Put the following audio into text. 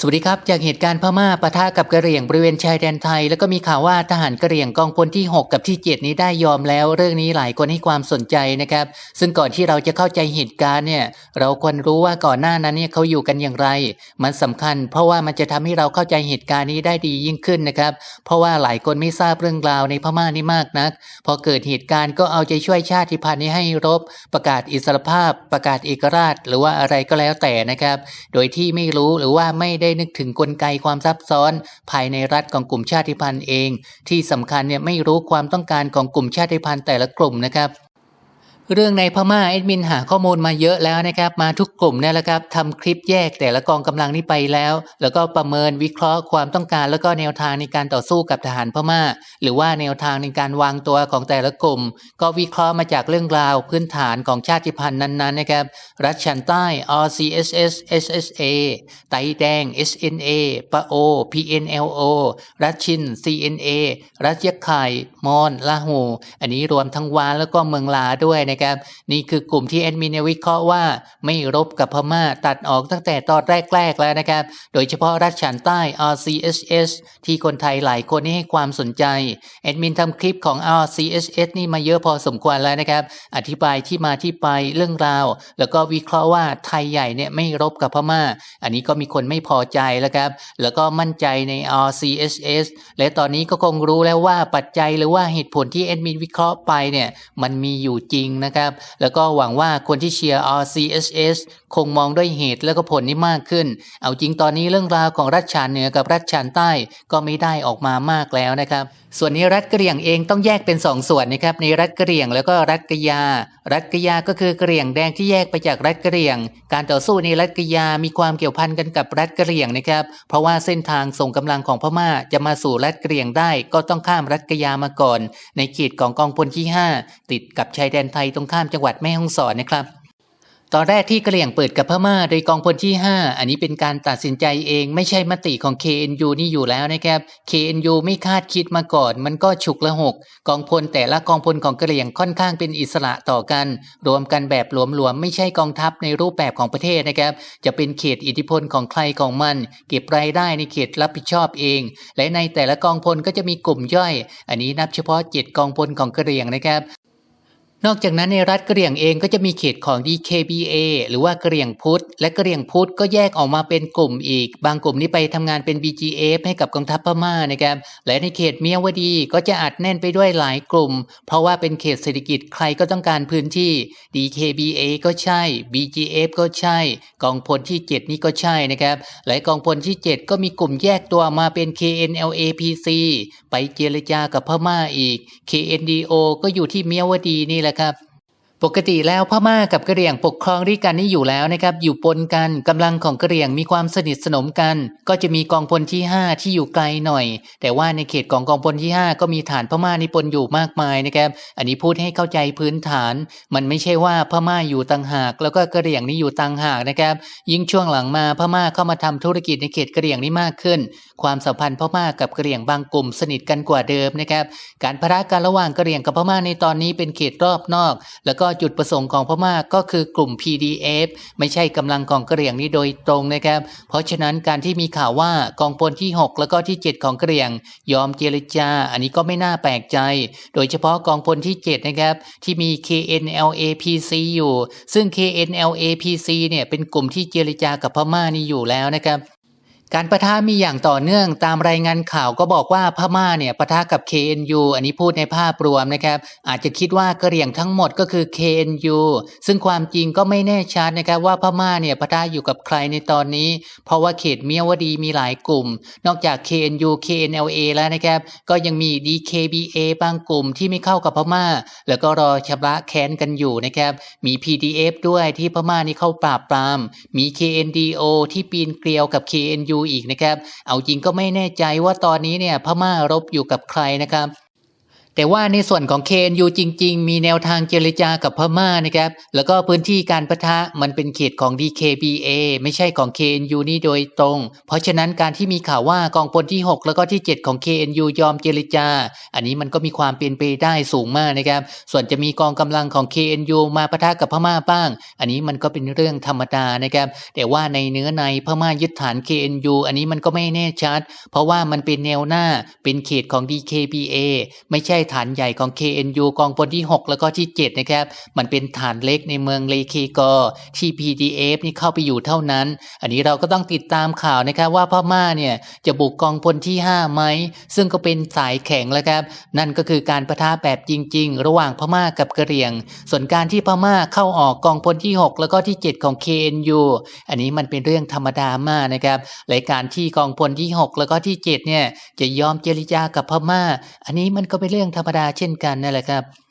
สวัสดีครับ จากเหตุการณ์พม่าปะทะกับกะเหรี่ยงบริเวณชายแดนไทย แล้วก็มีข่าวว่าทหารกะเหรี่ยงกองพลที่ 6 กับที่ 7 นี้ได้ยอมแล้ว เรื่องนี้หลายคนให้ความสนใจนะครับ ซึ่งก่อนที่เราจะเข้าใจเหตุการณ์เนี่ย เราควรรู้ว่าก่อนหน้านั้นเนี่ยเขาอยู่กันอย่างไร มันสำคัญ เพราะว่ามันจะทำให้เราเข้าใจเหตุการณ์นี้ได้ดียิ่งขึ้นนะครับ เพราะว่าหลายคนไม่ทราบเรื่องราวในพม่านี่มากนัก พอเกิดเหตุการณ์ก็เอาใจช่วยชาติพันธุ์นี้ให้รบ ประกาศอิสรภาพ ประกาศเอกราช หรือว่าอะไรก็แล้วแต่นะครับ โดยที่ไม่รู้หรือว่าไม่ได้นึกถึงกลไกความซับซ้อน ภายในรัฐของกลุ่มชาติพันธุ์เอง ที่สำคัญเนี่ยไม่รู้ความต้องการของกลุ่มชาติพันธุ์แต่ละกลุ่มนะครับ เรื่องในพม่าแอดมินหาข้อมูลมาเยอะแล้วนะครับ มาทุกกลุ่มเนี่ยแหละครับทำคลิปแยกแต่ละกองกำลังนี้ไปแล้ว แล้วก็ประเมินวิเคราะห์ความต้องการ แล้วก็แนวทางในการต่อสู้กับทหารพม่า หรือว่าแนวทางในการวางตัวของแต่ละกลุ่ม ก็วิเคราะห์มาจากเรื่องราวพื้นฐานของชาติพันธุ์นั้นๆนะครับ รัฐชันใต้ RCSS SSA ไตแดง SNA ปะโอ PNLO รัฐชิน CNA รัฐยะไข่มอนลาหู อันนี้รวมทั้งวานแล้วก็เมืองลาด้วยนะครับ นี่คือกลุ่มที่แอดมินวิเคราะห์ว่าไม่รบกับพม่าตัดออกตั้งแต่ตอนแรกๆแล้วนะครับ โดยเฉพาะรัฐฉานใต้ RCSS ที่คนไทยหลายคนนี่ให้ความสนใจแอดมินทำคลิปของ RCSS นี่มาเยอะพอสมควรแล้วนะครับ อธิบายที่มาที่ไปเรื่องราว แล้วก็วิเคราะห์ว่าไทยใหญ่เนี่ยไม่รบกับพม่า อันนี้ก็มีคนไม่พอใจแล้วครับ แล้วก็มั่นใจใน RCSS และตอนนี้ก็คงรู้แล้วว่าปัจจัยหรือว่าเหตุผลที่แอดมินวิเคราะห์ไปเนี่ยมันมีอยู่จริงนะครับ แล้วก็หวังว่าคนที่เชียร์ RCSS คงมองด้วยเหตุและก็ผลนี้มากขึ้น เอาจริงตอนนี้เรื่องราวของรัฐชานเหนือกับรัฐชานใต้ก็ไม่ได้ออกมามากแล้วนะครับ ส่วนนี้รัฐกะเหรี่ยงเองต้องแยกเป็น2ส่วนนะครับ ในรัฐกะเหรี่ยงแล้วก็รัฐกะยา รัฐกะยาก็คือกะเหรี่ยงแดงที่แยกไปจากรัฐกะเหรี่ยง การต่อสู้ในรัฐกะยามีความเกี่ยวพันกันกับรัฐกะเหรี่ยงนะครับ เพราะว่าเส้นทางส่งกำลังของพม่าจะมาสู่รัฐกะเหรี่ยงได้ ก็ต้องข้ามรัฐกะยามาก่อน ในเขตของกองพลที่ 5 ติดกับชายแดนไทยตรงข้ามจังหวัดแม่ฮ่องสอนนะครับ ตอนแรกที่กระเหรี่ยงเปิดกับพม่าโดยกองพลที่ 5 อันนี้เป็นการตัดสินใจเองไม่ใช่มติของ KNU นี่อยู่แล้วนะครับ KNU ไม่คาดคิดมาก่อน มันก็ฉุกละหก กองพลแต่ละกองพลของกระเหรี่ยงค่อนข้างเป็นอิสระต่อกัน รวมกันแบบหลวมๆไม่ใช่กองทัพในรูปแบบของประเทศนะครับ จะเป็นเขตอิทธิพลของใครของมัน เก็บรายได้ในเขตรับผิดชอบเอง และในแต่ละกองพลก็จะมีกลุ่มย่อย อันนี้นับเฉพาะ7กองพลของกระเหรี่ยงนะครับ นอกจากนั้นในรัฐกะเหรี่ยงเองก็จะมีเขตของ DKBA หรือว่ากะเหรี่ยงพุทธ และกะเหรี่ยงพุทธก็แยกออกมาเป็นกลุ่มอีก บางกลุ่มนี้ไปทำงานเป็น BGF ให้กับกองทัพพม่านะครับ และในเขตเมียวดีก็จะอัดแน่นไปด้วยหลายกลุ่ม เพราะว่าเป็นเขตเศรษฐกิจใครก็ต้องการพื้นที่ DKBA ก็ใช่ BGF ก็ใช่ กองพลที่ 7 นี่ก็ใช่นะครับและกองพลที่ 7 ก็มีกลุ่มแยกตัวมาเป็น KNLAPC ไปเจรจากับพม่าอีก KNDO ก็อยู่ที่เมียวดีนี่แหละครับ ปกติแล้วพม่ากับกะเหรี่ยงปกครองด้วยกันนี่อยู่แล้วนะครับ อยู่ปนกันกำลังของกะเหรี่ยงมีความสนิทสนมกัน ก็จะมีกองพลที่ 5 ที่อยู่ไกลหน่อย แต่ว่าในเขตของกองพลที่ 5 ก็มีฐานพม่านี่ปนอยู่มากมายนะครับ อันนี้พูดให้เข้าใจพื้นฐาน มันไม่ใช่ว่าพม่าอยู่ต่างหาก แล้วก็กะเหรี่ยงนี่อยู่ต่างหากนะครับ ยิ่งช่วงหลังมาพม่าเข้ามาทำธุรกิจในเขตกะเหรี่ยงนี่มากขึ้น ความสัมพันธ์พม่ากับกะเหรี่ยงบางกลุ่มสนิทกันกว่าเดิมนะครับ การพระกันระหว่างกะเหรี่ยงกับพม่าในตอนนี้เป็นเขตรอบนอก แล้วก็จุดประสงค์ของพม่าก็คือกลุ่ม PDF ไม่ใช่กำลังของกะเหรี่ยงนี้โดยตรงนะครับ เพราะฉะนั้นการที่มีข่าวว่ากองพลที่ 6 แล้วก็ที่ 7 ของกะเหรี่ยง ยอมเจรจา อันนี้ก็ไม่น่าแปลกใจ โดยเฉพาะกองพลที่ 7 นะครับ ที่มี KNLAPC อยู่ ซึ่ง KNLAPC เนี่ยเป็นกลุ่มที่เจรจากับพม่านี่อยู่แล้วนะครับ การประทะมีอย่างต่อเนื่องตามรายงานข่าวก็บอกว่าพม่าเนี่ยประทะกับ KNU อันนี้พูดในภาพรวมนะครับ อาจจะคิดว่ากะเหรี่ยงทั้งหมดก็คือ KNU ซึ่งความจริงก็ไม่แน่ชัดนะครับว่าพม่าเนี่ยประทะอยู่กับใครในตอนนี้ เพราะว่าเขตเมียวดีมีหลายกลุ่ม นอกจาก KNU KNLA แล้วนะครับก็ยังมี DKBA บางกลุ่มที่ไม่เข้ากับพม่า แล้วก็รอชำระแค้นกันอยู่นะครับมี PDF ด้วยที่พม่านี่เข้าปราบปราม มี KNDO ที่ปีนเกลียวกับ KNU อีกนะครับ เอาจริงก็ไม่แน่ใจว่าตอนนี้เนี่ยพม่ารบอยู่กับใครนะครับ แต่ว่าในส่วนของ KNU จริง ๆ มีแนวทางเจรจากับพม่านะครับ แล้วก็พื้นที่การประทะมันเป็นเขตของ DKBA ไม่ใช่ของ KNU นี่โดยตรง เพราะฉะนั้นการที่มีข่าวว่ากองพลที่ 6 แล้วก็ที่ 7 ของ KNU ยอมเจรจา อันนี้มันก็มีความเป็นไปได้สูงมากนะครับ ส่วนจะมีกองกำลังของ KNU มาปะทะกับพม่าบ้าง อันนี้มันก็เป็นเรื่องธรรมดานะครับ แต่ว่าในเนื้อในพม่ายึดฐาน KNU อันนี้มันก็ไม่แน่ชัด เพราะว่ามันเป็นแนวหน้าเป็นเขตของ DKBA ไม่ใช่ฐานใหญ่ของ KNU กองพลที่ 6 แล้วก็ที่ 7 นะครับ มันเป็นฐานเล็กในเมืองเลเคกอร์ที่ PDF นี่เข้าไปอยู่เท่านั้น อันนี้เราก็ต้องติดตามข่าวนะครับว่าพม่าเนี่ยจะบุกกองพลที่ 5 ไหม ซึ่งก็เป็นสายแข็งแล้วครับ นั่นก็คือการประทะแบบจริง ๆ ระหว่างพม่ากับกะเหรี่ยง ส่วนการที่พม่าเข้าออกกองพลที่ 6 แล้วก็ที่ 7 ของ KNU อันนี้มันเป็นเรื่องธรรมดามากนะครับรายการที่กองพลที่ 6 แล้วก็ที่ 7 เนี่ยจะยอมเจรจากับพม่า อันนี้มันก็เป็นเรื่องธรรมดาเช่นกันนั่นแหละครับ